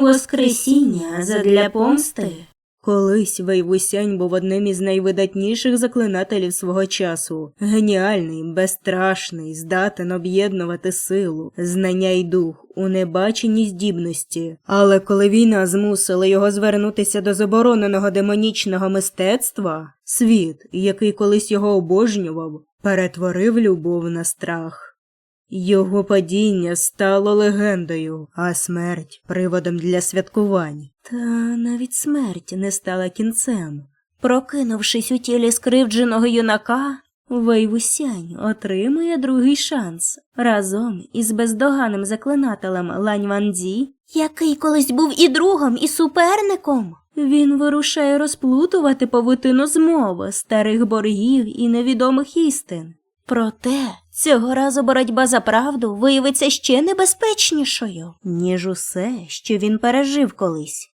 Воскресіння задля помсти. Колись Вейвусянь був одним із найвидатніших заклинателів свого часу. Геніальний, безстрашний, здатен об'єднувати силу, знання й дух у небаченій здібності. Але коли війна змусила його звернутися до забороненого демонічного мистецтва, світ, який колись його обожнював, перетворив любов на страх. Його падіння стало легендою, а смерть приводом для святкувань. Та навіть смерть не стала кінцем. Прокинувшись у тілі скривдженого юнака, Вейвусянь отримує другий шанс разом із бездоганним заклинателем Лань Ванзі. який колись був і другом, і суперником. Він вирушає розплутувати павутину змови, старих боргів і невідомих істин. Проте цього разу боротьба за правду виявиться ще небезпечнішою. ніж усе, що він пережив колись.